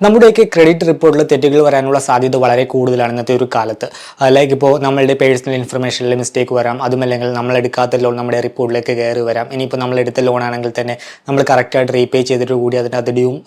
നമ്മുടെയൊക്കെ ക്രെഡിറ്റ് റിപ്പോർട്ടിൽ തെറ്റുകൾ വരാനുള്ള സാധ്യത വളരെ കൂടുതലാണ് ഇന്നത്തെ ഒരു കാലത്ത്. ലൈക്ക് ഇപ്പോൾ നമ്മളുടെ പേഴ്സണൽ ഇൻഫർമേഷനിൽ മിസ്റ്റേക്ക് വരാം. അതുമല്ലെങ്കിൽ നമ്മൾ എടുക്കാത്ത ലോൺ നമ്മുടെ റിപ്പോർട്ടിലേക്ക് കയറി വരാം. ഇനിയിപ്പോൾ നമ്മൾ എടുത്ത ലോൺ ആണെങ്കിൽ തന്നെ നമ്മൾ കറക്റ്റായിട്ട് റീപേ ചെയ്തിട്ട് കൂടി അതിന്റെ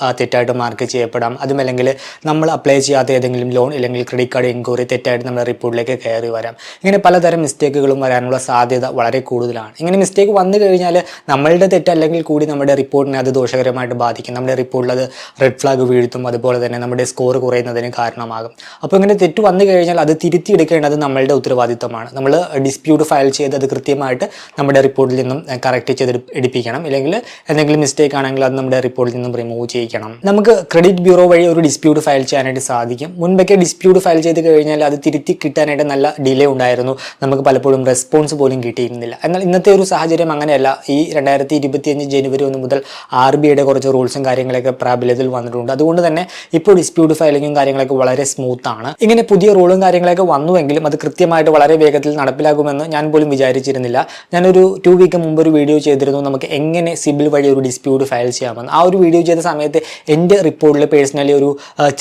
ആ, തെറ്റായിട്ട് മാർക്ക് ചെയ്യപ്പെടാം. അതുമല്ലെങ്കിൽ നമ്മൾ അപ്ലൈ ചെയ്യാത്ത ഏതെങ്കിലും ലോൺ അല്ലെങ്കിൽ ക്രെഡിറ്റ് കാർഡ് എൻക്വയറി തെറ്റായിട്ട് നമ്മുടെ റിപ്പോർട്ടിലേക്ക് കയറി വരാം. ഇങ്ങനെ പലതരം മിസ്റ്റേക്കുകളും വരാനുള്ള സാധ്യത വളരെ കൂടുതലാണ്. ഇങ്ങനെ മിസ്റ്റേക്ക് വന്നു കഴിഞ്ഞാൽ നമ്മളുടെ തെറ്റല്ലെങ്കിൽ കൂടി നമ്മുടെ റിപ്പോർട്ടിനെ അത് ദോഷകരമായിട്ട് ബാധിക്കും. നമ്മുടെ റിപ്പോർട്ടിൽ അത് റെഡ് ഫ്ലാഗ് വീഴ്ത്തും അതുപോലെ തന്നെ നമ്മുടെ സ്കോർ കുറയുന്നതിന് കാരണമാകും. അപ്പോൾ ഇങ്ങനെ തെറ്റ് വന്നു കഴിഞ്ഞാൽ അത് തിരുത്തിയെടുക്കേണ്ടത് നമ്മളുടെ ഉത്തരവാദിത്തമാണ് നമ്മൾ ഡിസ്പ്യൂട്ട് ഫയൽ ചെയ്ത് അത് കൃത്യമായിട്ട് നമ്മുടെ റിപ്പോർട്ടിൽ നിന്നും കറക്റ്റ് ചെയ്ത് എടു- എടുപ്പിക്കണം. ഇല്ലെങ്കിൽ എന്തെങ്കിലും മിസ്റ്റേക്ക് ആണെങ്കിൽ അത് നമ്മുടെ റിപ്പോർട്ടിൽ നിന്നും റിമൂവ് ചെയ്യിക്കണം. നമുക്ക് ക്രെഡിറ്റ് ബ്യൂറോ വഴി ഒരു ഡിസ്പ്യൂട്ട് ഫയൽ ചെയ്യാനായിട്ട് സാധിക്കും. മുൻപൊക്കെ ഡിസ്പ്യൂട്ട് ഫയൽ ചെയ്ത് കഴിഞ്ഞാൽ അത് തിരുത്തി കിട്ടാനായിട്ട് നല്ല ഡിലേ ഉണ്ടായിരുന്നു. നമുക്ക് പലപ്പോഴും റെസ്പോൺസ് പോലും കിട്ടിയിരുന്നില്ല. എന്നാൽ ഇന്നത്തെ ഒരു സാഹചര്യം അങ്ങനെയല്ല. ഈ രണ്ടായിരത്തി ഇരുപത്തിയഞ്ച് ജനുവരി ഒന്ന് മുതൽ ആർ ബി ഐയുടെ കുറച്ച് റൂൾസും കാര്യങ്ങളൊക്കെ പ്രാബല്യത്തിൽ വന്നിട്ടുണ്ട്. അതുകൊണ്ട് തന്നെ ഇപ്പോൾ ഡിസ്പ്യൂട്ട് ഫയലിങ്ങും കാര്യങ്ങളൊക്കെ വളരെ സ്മൂത്ത് ആണ്. ഇങ്ങനെ പുതിയ റൂളും കാര്യങ്ങളൊക്കെ വന്നുവെങ്കിലും അത് കൃത്യമായിട്ട് വളരെ വേഗത്തിൽ നടപ്പിലാകുമെന്ന് ഞാൻ പോലും വിചാരിച്ചിരുന്നില്ല. ഞാനൊരു ടു വീക്ക് മുമ്പ് ഒരു വീഡിയോ ചെയ്തിരുന്നു. നമുക്ക് എങ്ങനെ സിബിൽ വഴി ഒരു ഡിസ്പ്യൂട്ട് ഫയൽ ചെയ്യാമെന്ന്. ആ ഒരു വീഡിയോ ചെയ്ത സമയത്ത് എന്റെ റിപ്പോർട്ടിൽ പേഴ്സണലി ഒരു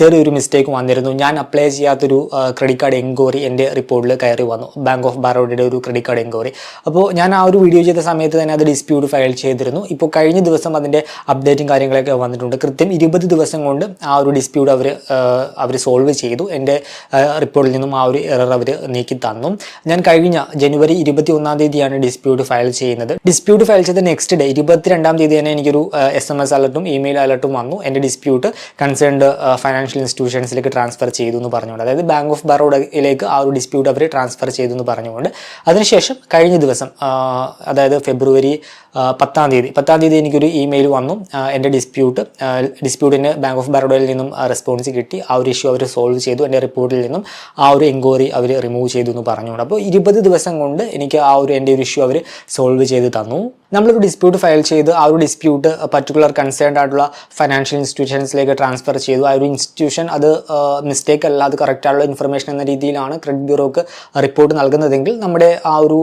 ചെറിയൊരു മിസ്റ്റേക്ക് വന്നിരുന്നു. ഞാൻ അപ്ലൈ ചെയ്യാത്തൊരു ക്രെഡിറ്റ് കാർഡ് എൻക്വയറി എന്റെ റിപ്പോർട്ടിൽ കയറി വന്നു. ബാങ്ക് ഓഫ് ബറോഡയുടെ ഒരു ക്രെഡിറ്റ് കാർഡ് എൻക്വയറി അപ്പോൾ ഞാൻ ആ ഒരു വീഡിയോ ചെയ്ത സമയത്ത് തന്നെ അത് ഡിസ്പ്യൂട്ട് ഫയൽ ചെയ്തിരുന്നു. ഇപ്പോൾ കഴിഞ്ഞ ദിവസം അതിന്റെ അപ്ഡേറ്റും കാര്യങ്ങളൊക്കെ വന്നിട്ടുണ്ട്. കൃത്യം ഇരുപത് ദിവസം കൊണ്ട് ആ ഒരു ഡിസ്പ്യൂട്ട് അവർ അവർ സോൾവ് ചെയ്തു. എന്റെ റിപ്പോർട്ടിൽ നിന്നും ആ ഒരു എറർ അവർ നീക്കി തന്നു. ഞാൻ കഴിഞ്ഞ ജനുവരി ഇരുപത്തി ഒന്നാം തീയതിയാണ് ഡിസ്പ്യൂട്ട് ഫയൽ ചെയ്യുന്നത്. ഡിസ്പ്യൂട്ട് ഫയൽ ചെയ്ത നെക്സ്റ്റ് ഡേ ഇരുപത്തിരണ്ടാം തീയതി തന്നെ എനിക്കൊരു എസ് എം എസ് അലർട്ടും ഇമെയിൽ അലർട്ടും വന്നു. എന്റെ ഡിസ്പ്യൂട്ട് കൺസേൺഡ് ഫൈനാൻഷ്യൽ ഇൻസ്റ്റിറ്റ്യൂഷൻസിലേക്ക് ട്രാൻസ്ഫർ ചെയ്തു എന്ന് പറഞ്ഞുകൊണ്ട്. അതായത് ബാങ്ക് ഓഫ് ബറോഡയിലേക്ക് ആ ഒരു ഡിസ്പ്യൂട്ട് അവർ ട്രാൻസ്ഫർ ചെയ്തു എന്ന് പറഞ്ഞുകൊണ്ട്. അതിനുശേഷം കഴിഞ്ഞ ദിവസം അതായത് ഫെബ്രുവരി പത്താം തീയതി പത്താം തീയതി എനിക്കൊരു ഇമെയിൽ വന്നു. എന്റെ ഡിസ്പ്യൂട്ട് ഡിസ്പ്യൂട്ടിന് ബാങ്ക് ഓഫ് ബറോഡയിൽ നിന്നും റെസ്പോൺസ് കിട്ടി. ആ ഒരു ഇഷ്യൂ അവർ സോൾവ് ചെയ്തു. എന്റെ റിപ്പോർട്ടിൽ നിന്നും ആ ഒരു എൻക്വയറി അവർ റിമൂവ് ചെയ്തു എന്ന് പറഞ്ഞുകൊണ്ട്. അപ്പോൾ ഇരുപത് ദിവസം കൊണ്ട് എനിക്ക് ആ ഒരു എന്റെ ഒരു ഇഷ്യൂ അവർ സോൾവ് ചെയ്ത് തന്നു. നമ്മളൊരു ഡിസ്പ്യൂട്ട് ഫയൽ ചെയ്ത് ആ ഒരു ഡിസ്പ്യൂട്ട് പർട്ടിക്കുലർ കൺസേൺഡ് ആയിട്ടുള്ള ഫൈനാൻഷ്യൽ ഇൻസ്റ്റിറ്റ്യൂഷൻസിലേക്ക് ട്രാൻസ്ഫർ ചെയ്തു. ആ ഒരു ഇൻസ്റ്റിറ്റ്യൂഷൻ അത് മിസ്റ്റേക്ക് അല്ല അത് കറക്റ്റ് ആയിട്ടുള്ള ഇൻഫർമേഷൻ എന്ന രീതിയിലാണ് ക്രെഡിറ്റ് ബ്യൂറോക്ക് റിപ്പോർട്ട് നൽകുന്നതെങ്കിൽ നമ്മുടെ ആ ഒരു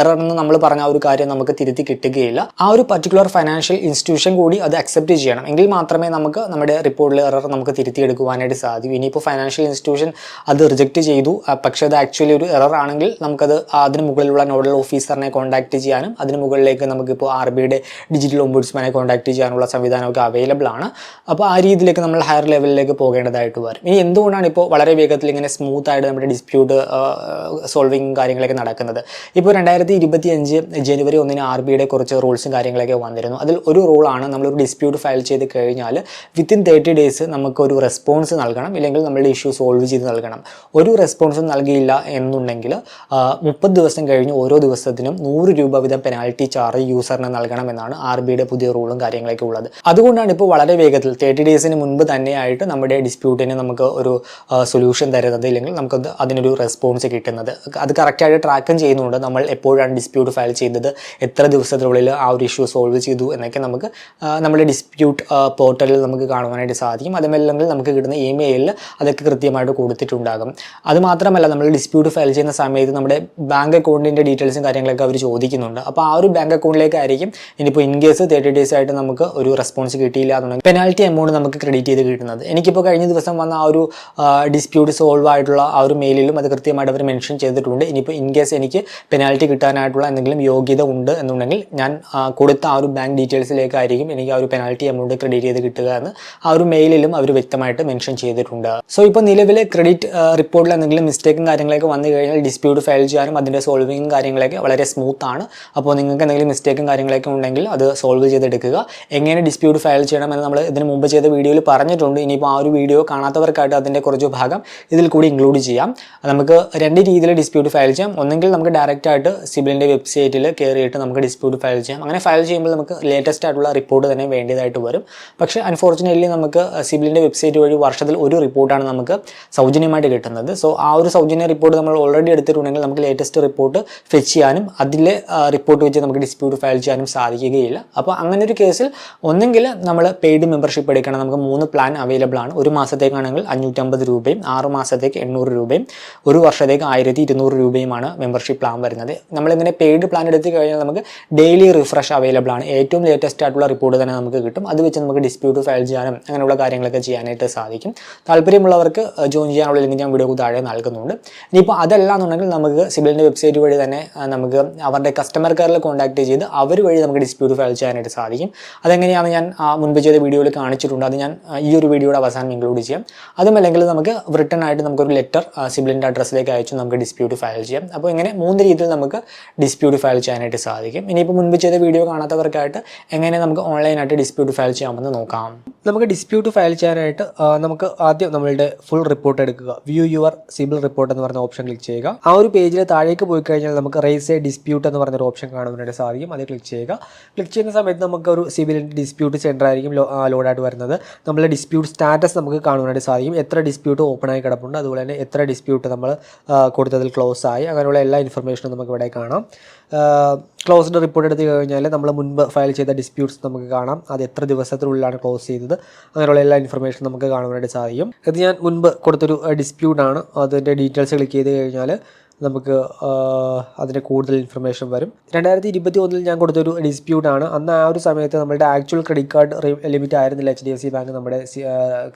എറർ എന്ന് നമ്മൾ പറഞ്ഞ ആ ഒരു കാര്യം നമുക്ക് തിരുത്തി കിട്ടുകയില്ല. ആ ഒരു പർട്ടിക്കുലർ ഫൈനാൻഷ്യൽ ഇൻസ്റ്റിറ്റ്യൂഷൻ കൂടി അത് അക്സെപ്റ്റ് ചെയ്യണം. എങ്കിൽ മാത്രമേ നമുക്ക് നമ്മുടെ റിപ്പോർട്ടിലെ എറർ നമുക്ക് തിരുത്തിയെടുക്കുവാനായിട്ട് സാധിക്കും. ഇനിയിപ്പോൾ ഫൈനാൻഷ്യൽ ഇൻസ്റ്റിറ്റ്യൂഷൻ അത് റിജക്റ്റ് ചെയ്തു. പക്ഷേ അത് ആക്ച്വലി ഒരു എറർ ആണെങ്കിൽ നമുക്കത് അതിന് മുകളിലുള്ള നോഡൽ ഓഫീസറിനെ കോൺടാക്ട് ചെയ്യാനും അതിന് മുകളിലേക്ക് നമുക്കിപ്പോൾ ആർ ബിയുടെ ഡിജിറ്റൽ ഓംബുഡ്സ്മാനെ കോൺടാക്ട് ചെയ്യാനുള്ള സംവിധാനമൊക്കെ അവൈലബിൾ ആണ്. അപ്പോൾ ആ രീതിയിലേക്ക് നമ്മൾ ഹയർ ലെവലിലേക്ക് പോകേണ്ടതായിട്ട് വരും. ഇനി എന്തുകൊണ്ടാണ് ഇപ്പോൾ വളരെ വേഗത്തിൽ ഇങ്ങനെ സ്മൂത്ത് ആയിട്ട് നമ്മുടെ ഡിസ്പ്യൂട്ട് സോൾവിങ് കാര്യങ്ങളൊക്കെ നടക്കുന്നത്? ഇപ്പോൾ രണ്ടായിരത്തി ഇരുപത്തി അഞ്ച് ജനുവരി ഒന്നിന് ആർ ബിയുടെ കുറച്ച് റൂൾസും കാര്യങ്ങളൊക്കെ വന്നിരുന്നു. അതിൽ ഒരു റൂളാണ് നമ്മളൊരു ഡിസ്പ്യൂട്ട് ഫയൽ ചെയ്ത് കഴിഞ്ഞാൽ വിത്തിൻ തേർട്ടി ഡേയ്സ് നമുക്ക് ഒരു റെസ്പോൺസ് നൽകണം ഇല്ലെങ്കിൽ നമ്മളുടെ ഇഷ്യൂ സോൾവ് ചെയ്ത് നൽകണം. ഒരു റെസ്പോൺസും നൽകിയില്ല എന്നുണ്ടെങ്കിൽ മുപ്പത് ദിവസം കഴിഞ്ഞ് ഓരോ ദിവസത്തിനും നൂറ് രൂപ വീതം പെനാൽറ്റി ചാർജ് യൂസറിന് നൽകണമെന്നാണ് ആർ ബിയുടെ പുതിയ റൂളും കാര്യങ്ങളൊക്കെ ഉള്ളത്. അതുകൊണ്ടാണ് ഇപ്പോൾ വളരെ വേഗത്തിൽ തേർട്ടി ഡേയ്സിന് മുൻപ് തന്നെയായിട്ട് നമ്മുടെ ഡിസ്പ്യൂട്ടിന് നമുക്ക് ഒരു സൊല്യൂഷൻ തരുന്നത് ഇല്ലെങ്കിൽ നമുക്ക് അതിനൊരു റെസ്പോൺസ് കിട്ടുന്നത്. അത് കറക്റ്റായിട്ട് ട്രാക്കും ചെയ്യുന്നുണ്ട്. നമ്മൾ എപ്പോഴാണ് ഡിസ്പ്യൂട്ട് ഫയൽ ചെയ്തത് എത്ര ദിവസത്തിനുള്ളിൽ ആ ഒരു ഇഷ്യൂ സോൾവ് ചെയ്തു എന്നൊക്കെ നമുക്ക് നമ്മുടെ ഡിസ്പ്യൂട്ട് പോർട്ടലിൽ നമുക്ക് കാണുവാനായിട്ട് സാധിക്കും. അതുമല്ലെങ്കിൽ നമുക്ക് കിട്ടുന്ന ഇമെയിലിൽ അതൊക്കെ കൃത്യമായിട്ട് കൊടുത്തിട്ടുണ്ടാകും. അതുമാത്രമല്ല നമ്മൾ ഡിസ്പ്യൂട്ട് ഫയൽ ചെയ്യുന്ന സമയത്ത് നമ്മുടെ ബാങ്ക് അക്കൗണ്ടിന്റെ ഡീറ്റെയിൽസും കാര്യങ്ങളൊക്കെ അവർ ചോദിക്കുന്നുണ്ട്. അപ്പോൾ ആ ഒരു ബാങ്ക് അക്കൗണ്ടിലേക്കായിരിക്കും ഇനിയിപ്പോൾ ഇൻ കേസ് തേർട്ടി ഡേയ്സ് ആയിട്ട് നമുക്ക് ഒരു റെസ്പോൺസ് കിട്ടിയില്ല എന്നുണ്ടെങ്കിൽ പെനാൽറ്റി എമൗണ്ട് നമുക്ക് ക്രെഡിറ്റ് ചെയ്ത് കിട്ടുന്നത്. എനിക്കിപ്പോൾ കഴിഞ്ഞ ദിവസം വന്ന ആ ഒരു ഡിസ്പ്യൂട്ട് സോൾവ് ആയിട്ടുള്ള ആ ഒരു മെയിലിലും അത് കൃത്യമായിട്ട് അവർ മെൻഷൻ ചെയ്തിട്ടുണ്ട്. ഇനിയിപ്പോൾ ഇൻ കേസ് എനിക്ക് പെനാൽറ്റി കിട്ടാനായിട്ടുള്ള എന്തെങ്കിലും യോഗ്യത ഉണ്ട് എന്നുണ്ടെങ്കിൽ ഞാൻ കൊടുത്ത ആ ഒരു ബാങ്ക് ഡീറ്റെയിൽസിലേക്കായിരിക്കും എനിക്ക് ആ ഒരു പെനാൽറ്റി എമൗണ്ട് ക്രെഡിറ്റ് ചെയ്ത് കിട്ടുക എന്ന് ആ ഒരു മെയിലിലും അവർ വ്യക്തമായിട്ട് മെൻഷൻ ചെയ്തിട്ടുണ്ട്. സോ ഇപ്പോൾ നിലവിലെ ക്രെഡിറ്റ് റിപ്പോർട്ടിൽ എന്തെങ്കിലും മിസ്റ്റേക്കും കാര്യങ്ങളൊക്കെ വന്നു കഴിഞ്ഞാൽ ഡിസ്പ്യൂട്ട് ഫയൽ ചെയ്യാനും അതിന്റെ സോൾവിങ്ങും കാര്യങ്ങളൊക്കെ വളരെ സ്മൂത്ത് ആണ്. അപ്പോൾ നിങ്ങൾക്ക് എന്തെങ്കിലും മിസ്റ്റേക്കും കാര്യങ്ങളൊക്കെ ഉണ്ടെങ്കിൽ അത് സോൾവ് ചെയ്തെടുക്കുക. എങ്ങനെ ഡിസ്പ്യൂട്ട് ഫയൽ ചെയ്യണമെന്ന് നമ്മൾ ഇതിന് മുമ്പ് ചെയ്ത വീഡിയോയിൽ പറഞ്ഞിട്ടുണ്ട്. ഇനിയിപ്പോൾ ആ ഒരു വീഡിയോ കാണാത്തവർക്കായിട്ട് അതിന്റെ കുറച്ച് ഭാഗം ഇതിൽ കൂടി ഇൻക്ലൂഡ് ചെയ്യാം. നമുക്ക് രണ്ട് രീതിയിൽ ഡിസ്പ്യൂട്ട് ഫയൽ ചെയ്യാം. ഒന്നെങ്കിൽ നമുക്ക് ഡയറക്റ്റ് ആയിട്ട് സിബിലിന്റെ വെബ്സൈറ്റിൽ കയറിയിട്ട് നമുക്ക് ഡിസ്പ്യൂട്ട് ഫയൽ ചെയ്യാം. അങ്ങനെ ഫയൽ ചെയ്യുമ്പോൾ നമുക്ക് ലേറ്റസ്റ്റ് ആയിട്ടുള്ള റിപ്പോർട്ട് തന്നെ വേണ്ടതായിട്ട് വരും. പക്ഷേ അൺഫോർച്ചുനേറ്റ്ലി നമുക്ക് സിബിലിന്റെ വെബ്സൈറ്റ് വഴി വർഷത്തിൽ ഒരു റിപ്പോർട്ടാണ് നമുക്ക് സൗജന്യമായിട്ട് കിട്ടുന്നത്. സോ ആ ഒരു സൗജന്യ റിപ്പോർട്ട് നമ്മൾ ഓൾറെഡി എടുത്തിട്ടുണ്ടെങ്കിൽ നമുക്ക് ലേറ്റസ്റ്റ് റിപ്പോർട്ട് ഫെച്ച് ചെയ്യാനും അതിലെ റിപ്പോർട്ട് വെച്ച് നമുക്ക് ഡിസ്പ്യൂട്ട് ഫയൽ ചെയ്യാനും സാധിക്കുകയില്ല. അപ്പോൾ അങ്ങനെ ഒരു കേസിൽ ഒന്നെങ്കിൽ നമ്മൾ പെയ്ഡ് മെമ്പർഷിപ്പ് എടുക്കണം. നമുക്ക് മൂന്ന് പ്ലാൻ അവൈലബിൾ ആണ്. ഒരു മാസത്തേക്കാണെങ്കിൽ അഞ്ഞൂറ്റമ്പത് രൂപയും ആറ് മാസത്തേക്ക് എണ്ണൂറ് രൂപയും ഒരു വർഷത്തേക്ക് ആയിരത്തി ഇരുന്നൂറ് രൂപയുമാണ് മെമ്പർഷിപ്പ് പ്ലാൻ വരുന്നത്. നമ്മളിങ്ങനെ പെയ്ഡ് പ്ലാൻ എടുത്തു കഴിഞ്ഞാൽ നമുക്ക് ഡെയിലി റിഫ്രഷ് അവൈലബിൾ ആണ്. ഏറ്റവും ലേറ്റസ്റ്റ് ആയിട്ടുള്ള റിപ്പോർട്ട് തന്നെ നമുക്ക് കിട്ടും. അത് വെച്ച് നമുക്ക് ഡിസ്പ്യൂട്ട് ഫയൽ ചെയ്യാനും അങ്ങനെയുള്ള കാര്യങ്ങൾ കാര്യങ്ങളൊക്കെ ചെയ്യാനായിട്ട് സാധിക്കും. താല്പര്യമുള്ളവർക്ക് ജോയിൻ ചെയ്യാനുള്ള ലിങ്ക് ഞാൻ വീഡിയോ താഴെ നൽകുന്നുണ്ട്. ഇനിയിപ്പോൾ അതല്ല എന്നുണ്ടെങ്കിൽ നമുക്ക് സിബിലിന്റെ വെബ്സൈറ്റ് വഴി തന്നെ നമുക്ക് അവരുടെ കസ്റ്റമർ കെയറിൽ കോൺടാക്ട് ചെയ്ത് അവർ വഴി നമുക്ക് ഡിസ്പ്യൂട്ട് ഫയൽ ചെയ്യാനായിട്ട് സാധിക്കും. അതെങ്ങനെയാണ് ഞാൻ മുൻപ് ചെയ്ത വീഡിയോയിൽ കാണിച്ചിട്ടുണ്ട്. അത് ഞാൻ ഈ ഒരു വീഡിയോയുടെ അവസാനം ഇൻക്ലൂഡ് ചെയ്യാം. അതുമല്ലെങ്കിൽ നമുക്ക് റിട്ടേൺ ആയിട്ട് നമുക്കൊരു ലെറ്റർ സിബിലിന്റെ അഡ്രസ്സിലേക്ക് അയച്ചു നമുക്ക് ഡിസ്പ്യൂട്ട് ഫയൽ ചെയ്യാം. അപ്പോൾ ഇങ്ങനെ മൂന്ന് രീതിയിൽ നമുക്ക് ഡിസ്പ്യൂട്ട് ഫയൽ ചെയ്യാനായിട്ട് സാധിക്കും. ഇനിയിപ്പോൾ മുൻപ് ചെയ്ത വീഡിയോ കാണാത്തവർക്കായിട്ട് എങ്ങനെ നമുക്ക് ഓൺലൈനായിട്ട് ഡിസ്പ്യൂട്ട് ഫയൽ ചെയ്യാമെന്ന് നോക്കാം. നമുക്ക് ഡിസ്പ്യൂട്ട് ഫയൽ ചെയ്യാനായിട്ട് ആ, നമുക്ക് ആദ്യം നമ്മളുടെ ഫുൾ റിപ്പോർട്ട് എടുക്കുക. വ്യൂ യുവർ സിബിൽ റിപ്പോർട്ട് എന്ന് പറഞ്ഞ ഓപ്ഷൻ ക്ലിക്ക് ചെയ്യുക. ആ ഒരു പേജിൽ താഴേക്ക് പോയി കഴിഞ്ഞാൽ നമുക്ക് റേസ് എ ഡിസ്പ്യൂട്ട് എന്ന് പറഞ്ഞൊരു ഓപ്ഷൻ കാണുവാനായിട്ട് സാധിക്കും. അത് ക്ലിക്ക് ചെയ്യുക. ക്ലിക്ക് ചെയ്യുന്ന സമയത്ത് നമുക്ക് ഒരു സിബിലിന്റെ ഡിസ്പ്യൂട്ട് സെന്റർ ആയിരിക്കും ലോഡായിട്ട് വരുന്നത്. നമ്മളെ ഡിസ്പ്യൂട്ട് സ്റ്റാറ്റസ് നമുക്ക് കാണുവാനായിട്ട് സാധിക്കും. എത്ര ഡിസ്പ്യൂട്ട് ഓപ്പൺ ആയി കിടപ്പുണ്ട്. അതുപോലെ തന്നെ എത്ര ഡിസ്പ്യൂട്ട് നമ്മൾ കൊടുത്തതിൽ ക്ലോസ് ആയി. അങ്ങനെയുള്ള എല്ലാ ഇൻഫർമേഷനും നമുക്ക് ഇവിടെ കാണാം. ക്ലോസ്ഡ് റിപ്പോർട്ട് എടുത്തു കഴിഞ്ഞാൽ നമ്മൾ മുൻപ് ഫയൽ ചെയ്ത ഡിസ്പ്യൂട്ട്സ് നമുക്ക് കാണാം. അത് എത്ര ദിവസത്തിനുള്ളിലാണ് ക്ലോസ് ചെയ്തത്. അങ്ങനെയുള്ള എല്ലാ ഇൻഫർമേഷൻ നമുക്ക് കാണുവാനായിട്ട് സാധിക്കും. ഇത് ഞാൻ മുൻപ് കൊടുത്തൊരു ഡിസ്പ്യൂട്ടാണ് അതിന്റെ ഡീറ്റെയിൽസ് ക്ലിക്ക് ചെയ്ത് കഴിഞ്ഞാൽ നമുക്ക് അതിന്റെ കൂടുതൽ ഇൻഫർമേഷൻ വരും. രണ്ടായിരത്തി ഇരുപത്തി ഒന്നിൽ ഞാൻ കൊടുത്തൊരു ആണ്. അന്ന് ആ ഒരു സമയത്ത് നമ്മുടെ ആക്ച്വൽ ക്രെഡിറ്റ് കാർഡ് ലിമിറ്റ് ആയിരുന്നില്ല. H D F C bank നമ്മുടെ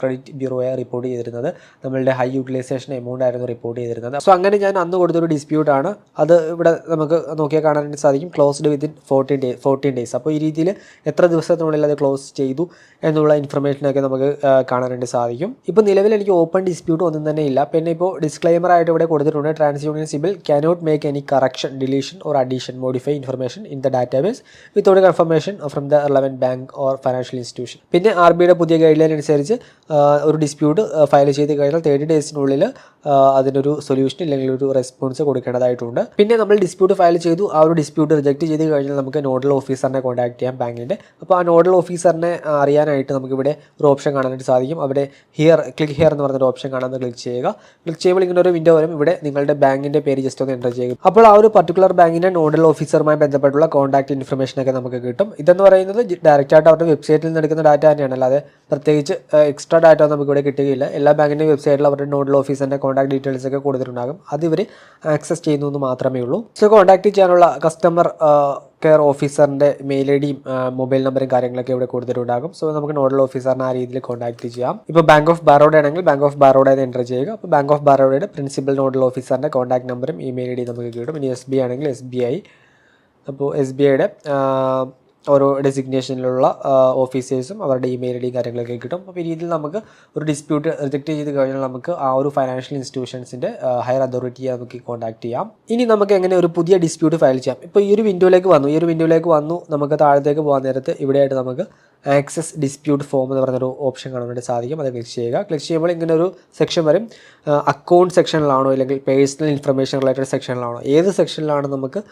ക്രെഡിറ്റ് ബ്യൂറോയെ റിപ്പോർട്ട് ചെയ്തിരുന്നത്. നമ്മളുടെ ഹൈ യൂട്ടിലൈസേഷൻ എമൗണ്ട് ആയിരുന്നു റിപ്പോർട്ട് ചെയ്തിരുന്നത്. സോ അങ്ങനെ ഞാൻ അന്ന് കൊടുത്തൊരു ആണ്. അത് ഇവിടെ നമുക്ക് നോക്കിയാൽ കാണാനായിട്ട് സാധിക്കും. Closed within fourteen day fourteen days അപ്പോൾ ഈ രീതിയിൽ എത്ര ദിവസത്തിനുള്ളിൽ അത് ക്ലോസ് ചെയ്തു എന്നുള്ള ഇൻഫർമേഷനൊക്കെ നമുക്ക് കാണാനായിട്ട് സാധിക്കും. ഇപ്പോൾ നിലവിൽ എനിക്ക് ഓപ്പൺ ഡിസ്പ്യൂട്ട് ഒന്നും തന്നെ ഇല്ല. പിന്നെ ഇപ്പോൾ ഡിസ്ക്ലൈമർ ആയിട്ട് ഇവിടെ കൊടുത്തിട്ടുണ്ട്. TransUnion CIBIL cannot make any correction deletion or addition modify information in the database without confirmation from the relevant bank or financial institution പിന്നെ ആർ ബിയുടെ പുതിയ ഗൈഡ് ലൈൻ അനുസരിച്ച് ഒരു ഡിസ്പ്യൂട്ട് ഫയൽ ചെയ്ത് കഴിഞ്ഞാൽ തേർട്ടി ഡേയ്സിനുള്ളിൽ അതിനൊരു സൊല്യൂഷൻ അല്ലെങ്കിൽ ഒരു റെസ്പോൺസ് കൊടുക്കേണ്ടതായിട്ടുണ്ട്. പിന്നെ നമ്മൾ ഡിസ്പ്യൂട്ട് ഫയൽ ചെയ്തു. ആ ഒരു ഡിസ്പ്യൂട്ട് റിജക്ട് ചെയ്ത് കഴിഞ്ഞാൽ നമുക്ക് നോഡൽ ഓഫീസറിനെ കോൺടാക്ട് ചെയ്യാം ബാങ്കിന്റെ അപ്പോൾ ആ നോഡൽ ഓഫീസറിനെ അറിയാനായിട്ട് നമുക്കിവിടെ ഒരു ഓപ്ഷൻ കാണാനായിട്ട് സാധിക്കും. അവിടെ ഹിയർ ക്ലിക്ക് ഹിയർ എന്ന് പറഞ്ഞൊരു ഓപ്ഷൻ കാണാൻ ക്ലിക്ക് ചെയ്യുക. ക്ലിക്ക് ചെയ്യുമ്പോൾ ഇങ്ങനെ ഒരു വിൻഡോ വരും. ഇവിടെ നിങ്ങളുടെ ബാങ്കിന്റെ പേര് ജസ്റ്റ് ഒന്ന് എന്റർ ചെയ്യുക അപ്പോൾ ആ ഒരു പർട്ടിക്കുലർ ബാങ്കിന്റെ നോഡൽ ഓഫീസറുമായി ബന്ധപ്പെട്ടുള്ള കോൺടാക്ട് ഇൻഫർമേഷൻ ഒക്കെ നമുക്ക് കിട്ടും. ഇതെന്ന് പറയുന്നത് ഡയറക്റ്റ് ആയിട്ട് അവരുടെ വെബ്സൈറ്റിൽ നിന്ന് എടുക്കുന്ന ഡാറ്റ തന്നെയാണ്. അല്ലാതെ പ്രത്യേകിച്ച് എക്സ്ട്രാ ഡാറ്റ നമുക്ക് ഇവിടെ കിട്ടുകയില്ല. എല്ലാ ബാങ്കിന്റെ വെബ്സൈറ്റിൽ അവരുടെ നോഡൽ ഓഫീസറിന്റെ കോൺടാക്ട് ഡീറ്റെയിൽസ് ഒക്കെ കൊടുത്തിട്ടുണ്ടാകും. അത് ഇവർ ആക്സസ് ചെയ്യുന്നു എന്ന് മാത്രമേ ഉള്ളൂ. സോ കോൺടാക്ട് ചെയ്യാനുള്ള കസ്റ്റമർ കെയർ ഓഫീസറിന്റെ മെയിൽ ഐ ഡിയും മൊബൈൽ നമ്പറും കാര്യങ്ങളൊക്കെ ഇവിടെ കൊടുത്തിട്ടുണ്ടാകും. സോ നമുക്ക് നോഡൽ ഓഫീസറിനെ ആ രീതിയിൽ കോൺടാക്ട് ചെയ്യാം. ഇപ്പോൾ ബാങ്ക് ഓഫ് ബറോഡ ആണെങ്കിൽ ബാങ്ക് ഓഫ് ബറോഡ എന്ന് എന്റർ ചെയ്യുക. അപ്പോൾ ബാങ്ക് ഓഫ് ബറോഡയുടെ പ്രിൻസിപ്പൽ നോഡൽ ഓഫീസറിന്റെ കോൺടാക്ട് നമ്പറും ഇമെയിൽ ഐ ഡി നമുക്ക് കിട്ടും. ഇനി എസ് ബി ആണെങ്കിൽ എസ് ബി ഐ. അപ്പോൾ എസ് ബി ഐയുടെ ഓരോ ഡെസിഗ്നേഷനിലുള്ള ഓഫീസേഴ്സും അവരുടെ ഇമെയിൽ ഐ ഡിയും കാര്യങ്ങളൊക്കെ കിട്ടും. അപ്പോൾ ഈ രീതിയിൽ നമുക്ക് ഒരു ഡിസ്പ്യൂട്ട് റിജക്റ്റ് ചെയ്ത് കഴിഞ്ഞാൽ നമുക്ക് ആ ഒരു ഫൈനാൻഷ്യൽ ഇൻസ്റ്റിറ്റ്യൂഷൻസിന്റെ ഹയർ അതോറിറ്റിയെ നമുക്ക് കോൺടാക്ട് ചെയ്യാം. ഇനി നമുക്ക് എങ്ങനെ ഒരു പുതിയ ഡിസ്പ്യൂട്ട് ഫയൽ ചെയ്യാം? ഇപ്പോൾ ഈ ഒരു വിൻഡോയിലേക്ക് വന്നു. ഈ ഒരു വിൻഡോയിലേക്ക് വന്നു. നമുക്ക് താഴത്തേക്ക് പോകാൻ നേരത്ത് ഇവിടെയായിട്ട് നമുക്ക് ആക്സസ് ഡിസ്പ്യൂട്ട് ഫോം എന്ന് പറഞ്ഞൊരു ഓപ്ഷൻ കാണാൻ വേണ്ടി സാധിക്കും. അത് ക്ലിക്ക് ചെയ്യുക. ക്ലിക്ക് ചെയ്യുമ്പോൾ ഇങ്ങനെ ഒരു സെക്ഷൻ വരും. അക്കൗണ്ട് സെക്ഷനിലാണോ അല്ലെങ്കിൽ പേഴ്സണൽ ഇൻഫർമേഷൻ റിലേറ്റഡ് സെക്ഷനിലാണോ ഏത് സെക്ഷനിലാണ് നമുക്ക്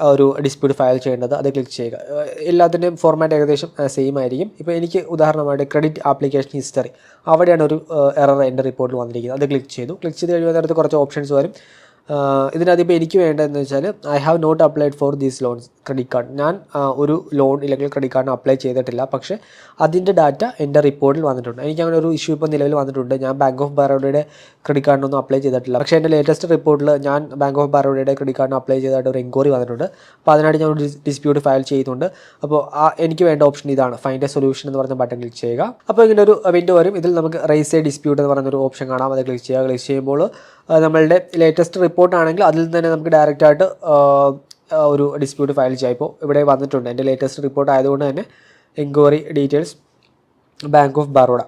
ഒരു ഡിസ്പ്യൂട്ട് ഫയൽ ചെയ്യേണ്ടത് അത് ക്ലിക്ക് ചെയ്യുക. എല്ലാത്തിന്റെയും ഫോർമാറ്റ് ഏകദേശം സെയിം ആയിരിക്കും. ഇപ്പോൾ എനിക്ക് ഉദാഹരണമായിട്ട് ക്രെഡിറ്റ് ആപ്ലിക്കേഷൻ ഹിസ്റ്ററി അവിടെയാണ് ഒരു എറർ എന്റെ റിപ്പോർട്ടിൽ വന്നിരിക്കുന്നത്. അത് ക്ലിക്ക് ചെയ്തു. ക്ലിക്ക് ചെയ്ത് കഴിയുമ്പോൾ നേരത്തെ കുറച്ച് ഓപ്ഷൻസ് വരും. ഇതിനകത്ത് ഇപ്പോൾ എനിക്ക് വേണ്ടതെന്ന് വെച്ചാൽ I have not applied for these loans credit card ഞാൻ ഒരു ലോൺ ഇല്ലെങ്കിൽ ക്രെഡിറ്റ് കാർഡിന് അപ്ലൈ ചെയ്തിട്ടില്ല. പക്ഷേ അതിന്റെ ഡാറ്റ എന്റെ റിപ്പോർട്ടിൽ വന്നിട്ടുണ്ട്. എനിക്ക് അങ്ങനെ ഒരു ഇഷ്യൂ ഇപ്പോൾ നിലവിൽ വന്നിട്ടുണ്ട്. ഞാൻ ബാങ്ക് ഓഫ് ബറോഡയുടെ ക്രെഡിറ്റ് കാർഡിനൊന്നും അപ്ലൈ ചെയ്തിട്ടില്ല. പക്ഷേ എന്റെ ലേറ്റസ്റ്റ് റിപ്പോർട്ടിൽ ഞാൻ ബാങ്ക് ഓഫ് ബറോഡയുടെ ക്രെഡിറ്റ് കാർഡിന് അപ്ലൈ ചെയ്തതായിട്ട് ഒരു എൻക്വയറി വന്നിട്ടുണ്ട്. അപ്പോൾ അതിനായിട്ട് ഞാൻ ഒരു ഡിസ്പ്യൂട്ട് ഫയൽ ചെയ്തിട്ടുണ്ട് അപ്പോൾ ആ എനിക്ക് വേണ്ട ഓപ്ഷൻ ഇതാണ്. ഫൈൻഡ് എ സൊല്യൂഷൻ എന്ന് പറഞ്ഞ ബട്ടൺ ക്ലിക്ക് ചെയ്യുക. അപ്പോൾ ഇങ്ങനെ ഒരു വിൻഡോ വരും. ഇതിൽ നമുക്ക് റേസ് എ ഡിസ്പ്യൂട്ട് എന്ന് പറഞ്ഞൊരു ഓപ്ഷൻ കാണാം. അത് ക്ലിക്ക് ചെയ്യുക. ക്ലിക്ക് ചെയ്യുമ്പോൾ നമ്മളുടെ ലേറ്റസ്റ്റ് റിപ്പോർട്ട് ആണെങ്കിൽ അതിൽ തന്നെ നമുക്ക് ഡയറക്റ്റ് ആയിട്ട് ആ, ആ, ഒരു ഡിസ്പ്യൂട്ട് ഫയൽ ചെയ്യാം. ഇപ്പോൾ ഇവിടെ വന്നിട്ടുണ്ട്. എന്റെ ലേറ്റസ്റ്റ് റിപ്പോർട്ട് ആയതുകൊണ്ട് തന്നെ enquiry details bank of Baroda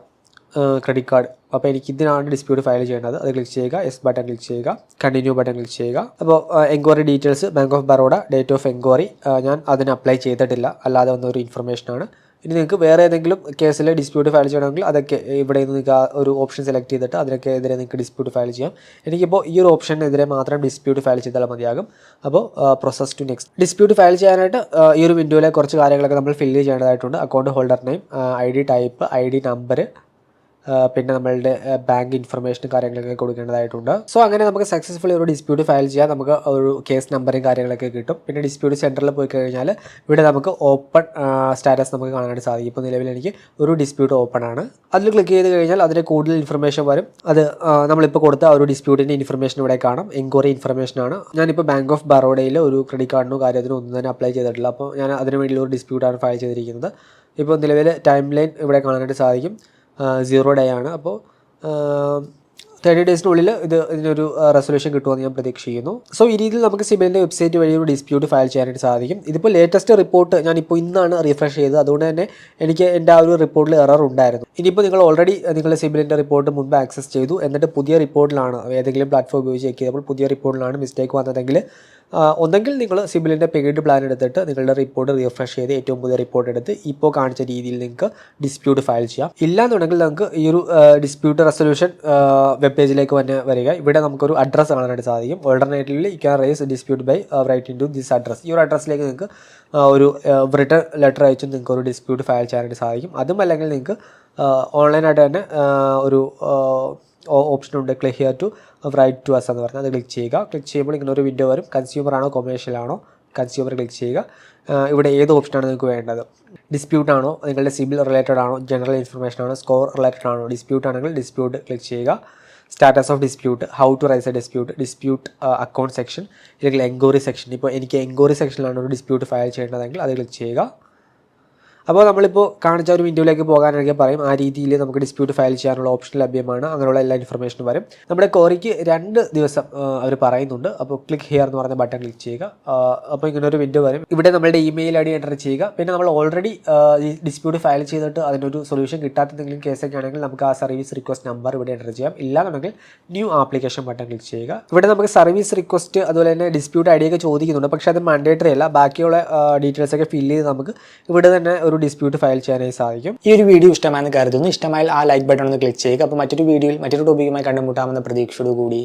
credit card അപ്പോൾ എനിക്ക് ഇതിനാണ് ഡിസ്പ്യൂട്ട് ഫയൽ ചെയ്യേണ്ടത്. അത് ക്ലിക്ക് ചെയ്യുക എസ് ബട്ടൺ ക്ലിക്ക് ചെയ്യുക കണ്ടിന്യൂ ബട്ടൺ ക്ലിക്ക് ചെയ്യുക. അപ്പോൾ enquiry details bank of Baroda date of enquiry ഞാൻ അതിന് അപ്ലൈ ചെയ്തിട്ടില്ല. അല്ലാതെ വന്ന ഒരു ഇൻഫർമേഷനാണ് ഇനി നിങ്ങൾക്ക് വേറെ ഏതെങ്കിലും കേസിൽ ഡിസ്പ്യൂട്ട് ഫയൽ ചെയ്യണമെങ്കിൽ അതൊക്കെ ഇവിടെ നിന്ന് നിങ്ങൾക്ക് ആ ഒരു ഓപ്ഷൻ സെലക്ട് ചെയ്തിട്ട് അതിനൊക്കെ എതിരെ നിങ്ങൾക്ക് ഡിസ്പ്യൂട്ട് ഫയൽ ചെയ്യാം. എനിക്കിപ്പോൾ ഈ ഒരു ഓപ്ഷനെതിരെ മാത്രം ഡിസ്പ്യൂട്ട് ഫയൽ ചെയ്താൽ മതിയാകും. അപ്പോൾ process to next dispute file ചെയ്യാനായിട്ട് ഈ ഒരു വിൻഡോയിലെ കുറച്ച് കാര്യങ്ങളൊക്കെ നമ്മൾ ഫില്ല് ചെയ്യേണ്ടതായിട്ടുണ്ട്. Account holder name I D type I D number പിന്നെ നമ്മളുടെ ബാങ്ക് ഇൻഫർമേഷൻ കാര്യങ്ങളൊക്കെ കൊടുക്കേണ്ടതായിട്ടുണ്ട്. സോ അങ്ങനെ നമുക്ക് സക്സസ്ഫുള്ളി ഒരു ഡിസ്പ്യൂട്ട് ഫയൽ ചെയ്യാം. നമുക്ക് ഒരു കേസ് നമ്പറും കാര്യങ്ങളൊക്കെ കിട്ടും. പിന്നെ ഡിസ്പ്യൂട്ട് സെന്ററിൽ പോയി കഴിഞ്ഞാൽ ഇവിടെ നമുക്ക് ഓപ്പൺ സ്റ്റാറ്റസ് നമുക്ക് കാണാനായിട്ട് സാധിക്കും. ഇപ്പോൾ നിലവിൽ എനിക്ക് ഒരു ഡിസ്പ്യൂട്ട് ഓപ്പൺ ആണ്. അതിൽ ക്ലിക്ക് ചെയ്ത് കഴിഞ്ഞാൽ അതിന് കൂടുതൽ ഇൻഫർമേഷൻ വരും. അത് നമ്മളിപ്പോൾ കൊടുത്ത ഒരു ഡിസ്പ്യൂട്ടിന്റെ ഇൻഫർമേഷൻ ഇവിടെ കാണാം. എൻക്വയറി ഇൻഫർമേഷൻ ആണ്. ഞാനിപ്പോൾ ബാങ്ക് ഓഫ് ബറോഡയിൽ ഒരു ക്രെഡിറ്റ് കാർഡിനോ കാര്യത്തിനോ ഒന്നും തന്നെ അപ്ലൈ ചെയ്തിട്ടില്ല. അപ്പോൾ ഞാൻ അതിന് വേണ്ടിയുള്ള ഒരു ഡിസ്പ്യൂട്ടാണ് ഫയൽ ചെയ്തിരിക്കുന്നത്. ഇപ്പോൾ നിലവിൽ ടൈം ലൈൻ ഇവിടെ കാണാനായിട്ട് സാധിക്കും. സീറോ ഡേ ആണ്. അപ്പോൾ തേർട്ടി ഡേയ്സിനുള്ളിൽ ഇത് ഇതിനൊരു റെസൊല്യൂഷൻ കിട്ടുമെന്ന് ഞാൻ പ്രതീക്ഷിക്കുന്നു. സോ ഈ രീതിയിൽ നമുക്ക് സിബിലിന്റെ വെബ്സൈറ്റ് വഴി ഒരു ഡിസ്പ്യൂട്ട് ഫയൽ ചെയ്യാനായിട്ട് സാധിക്കും. ഇതിപ്പോൾ ലേറ്റസ്റ്റ് റിപ്പോർട്ട് ഞാൻ ഇന്നാണ് റിഫ്രഷ് ചെയ്തത്. അതുകൊണ്ട് തന്നെ എനിക്ക് എന്റെ ആ ഒരു റിപ്പോർട്ടിൽ എറർ ഉണ്ടായിരുന്നു. ഇനിയിപ്പോൾ നിങ്ങൾ ഓൾറെഡി നിങ്ങളുടെ സിബിലിന്റെ റിപ്പോർട്ട് മുമ്പ് ആക്സസ് ചെയ്തു. എന്നിട്ട് പുതിയ റിപ്പോർട്ടിലാണ് ഏതെങ്കിലും പ്ലാറ്റ്ഫോം ഉപയോഗിച്ച് ചെക്ക് ചെയ്തപ്പോൾ പുതിയ റിപ്പോർട്ടിലാണ് മിസ്റ്റേക്ക് വന്നതെങ്കിൽ ഒന്നെങ്കിൽ നിങ്ങൾ സിബിലിന്റെ പേയ്ഡ് പ്ലാൻ എടുത്തിട്ട് നിങ്ങളുടെ റിപ്പോർട്ട് റീഫ്രഷ് ചെയ്ത് ഏറ്റവും പുതിയ റിപ്പോർട്ട് എടുത്ത് ഇപ്പോൾ കാണിച്ച രീതിയിൽ നിങ്ങൾക്ക് ഡിസ്പ്യൂട്ട് ഫയൽ ചെയ്യാം. ഇല്ലാന്നുണ്ടെങ്കിൽ നമുക്ക് ഈ ഒരു ഡിസ്പ്യൂട്ട് റെസൊല്യൂഷൻ വെബ് പേജിലേക്ക് തന്നെ വരിക. ഇവിടെ നമുക്കൊരു അഡ്രസ്സ് കാണാനായിട്ട് സാധിക്കും. Alternatively you can raise dispute by write in to this address ഈ ഒരു അഡ്രസ്സിലേക്ക് നിങ്ങൾക്ക് ഒരു റിട്ടേൺ ലെറ്റർ അയച്ചും നിങ്ങൾക്ക് ഒരു ഡിസ്പ്യൂട്ട് ഫയൽ ചെയ്യാനായിട്ട് സാധിക്കും. അതും അല്ലെങ്കിൽ നിങ്ങൾക്ക് ഓൺലൈനായിട്ട് തന്നെ ഒരു ഓപ്ഷൻ ഉണ്ട്. Click here to write to us എന്ന് പറഞ്ഞാൽ അത് ക്ലിക്ക് ചെയ്യുക. ക്ലിക്ക് ചെയ്യുമ്പോൾ ഇങ്ങനെ ഒരു വിൻഡോ വരും. കൺസ്യൂമർ ആണോ കൊമേഴ്ഷ്യൽ ആണോ കൺസ്യൂമർ ക്ലിക്ക് ചെയ്യുക. ഇവിടെ ഏത് ഓപ്ഷനാണ് നിങ്ങൾക്ക് വേണ്ടത്? ഡിസ്പ്യൂട്ട് ആണോ നിങ്ങളുടെ സിബിൽ റിലേറ്റഡ് ആണോ ജനറൽ ഇൻഫർമേഷൻ ആണോ സ്കോർ റിലേറ്റഡ് ആണോ ഡിസ്പ്യൂട്ട് ആണെങ്കിൽ ഡിസ്പ്യൂട്ട് ക്ലിക്ക് ചെയ്യുക. Status of dispute how to raise a dispute dispute account section അല്ലെങ്കിൽ എൻക്വയറി സെക്ഷൻ ഇപ്പോൾ എനിക്ക് എൻക്വയറി സെക്ഷനിലാണ് ഒരു ഡിസ്പ്യൂട്ട് ഫയൽ ചെയ്യേണ്ടതെങ്കിൽ അത് ക്ലിക്ക് ചെയ്യുക. അപ്പോൾ നമ്മളിപ്പോൾ കാണിച്ച ഒരു വിൻഡോയിലേക്ക് പോകാനാണെങ്കിൽ പറയും ആ രീതിയിൽ നമുക്ക് ഡിസ്പ്യൂട്ട് ഫയൽ ചെയ്യാനുള്ള ഓപ്ഷൻ ലഭ്യമാണ് അങ്ങനെയുള്ള എല്ലാ ഇൻഫർമേഷനും വരും. നമ്മുടെ കോറിക്ക് രണ്ട് ദിവസം അവർ പറയുന്നുണ്ട്. അപ്പോൾ ക്ലിക്ക് ഹിയർ എന്ന് പറഞ്ഞ ബട്ടൺ ക്ലിക്ക് ചെയ്യുക. അപ്പോൾ ഇങ്ങനെ ഒരു വിൻഡോ വരും. ഇവിടെ നമ്മുടെ ഇമെയിൽ ഐ ഡി എന്റർ ചെയ്യുക. പിന്നെ നമ്മൾ ഓൾറെഡി ഡിസ്പ്യൂട്ട് ഫയൽ ചെയ്തിട്ട് അതിനൊരു സൊല്യൂഷൻ കിട്ടാത്തെന്തെങ്കിലും കേസൊക്കെ ആണെങ്കിൽ നമുക്ക് ആ സർവീസ് റിക്വസ്റ്റ് നമ്പർ ഇവിടെ എന്റർ ചെയ്യാം. ഇല്ലാന്നുണ്ടെങ്കിൽ ന്യൂ ആപ്ലിക്കേഷൻ ബട്ടൺ ക്ലിക്ക് ചെയ്യുക. ഇവിടെ നമുക്ക് സർവീസ് റിക്വസ്റ്റ് അതുപോലെ തന്നെ ഡിസ്പ്യൂട്ട് ഐ ഡിയൊക്കെ ചോദിക്കുന്നുണ്ട്. പക്ഷേ അത് മാൻഡേറ്ററി അല്ല. ബാക്കിയുള്ള ഡീറ്റെയിൽസ് ഒക്കെ ഫില്ല് ചെയ്ത് നമുക്ക് ഇവിടെ തന്നെ ഒരു ഡിസ്പ്യൂട്ട് ഫയൽ ചെയ്യാനായി സാധിക്കും. ഈ ഒരു വീഡിയോ ഇഷ്ടമായെന്ന് കരുതുന്നു. ഇഷ്ടമായാൽ ആ ലൈക്ക് ബട്ടൺ ഒന്ന് ക്ലിക്ക് ചെയ്യുക. അപ്പോൾ മറ്റൊരു വീഡിയോയിൽ മറ്റൊരു ടോപ്പിക്കുമായി കണ്ടുമുട്ടാമെന്ന പ്രതീക്ഷയോടുകൂടി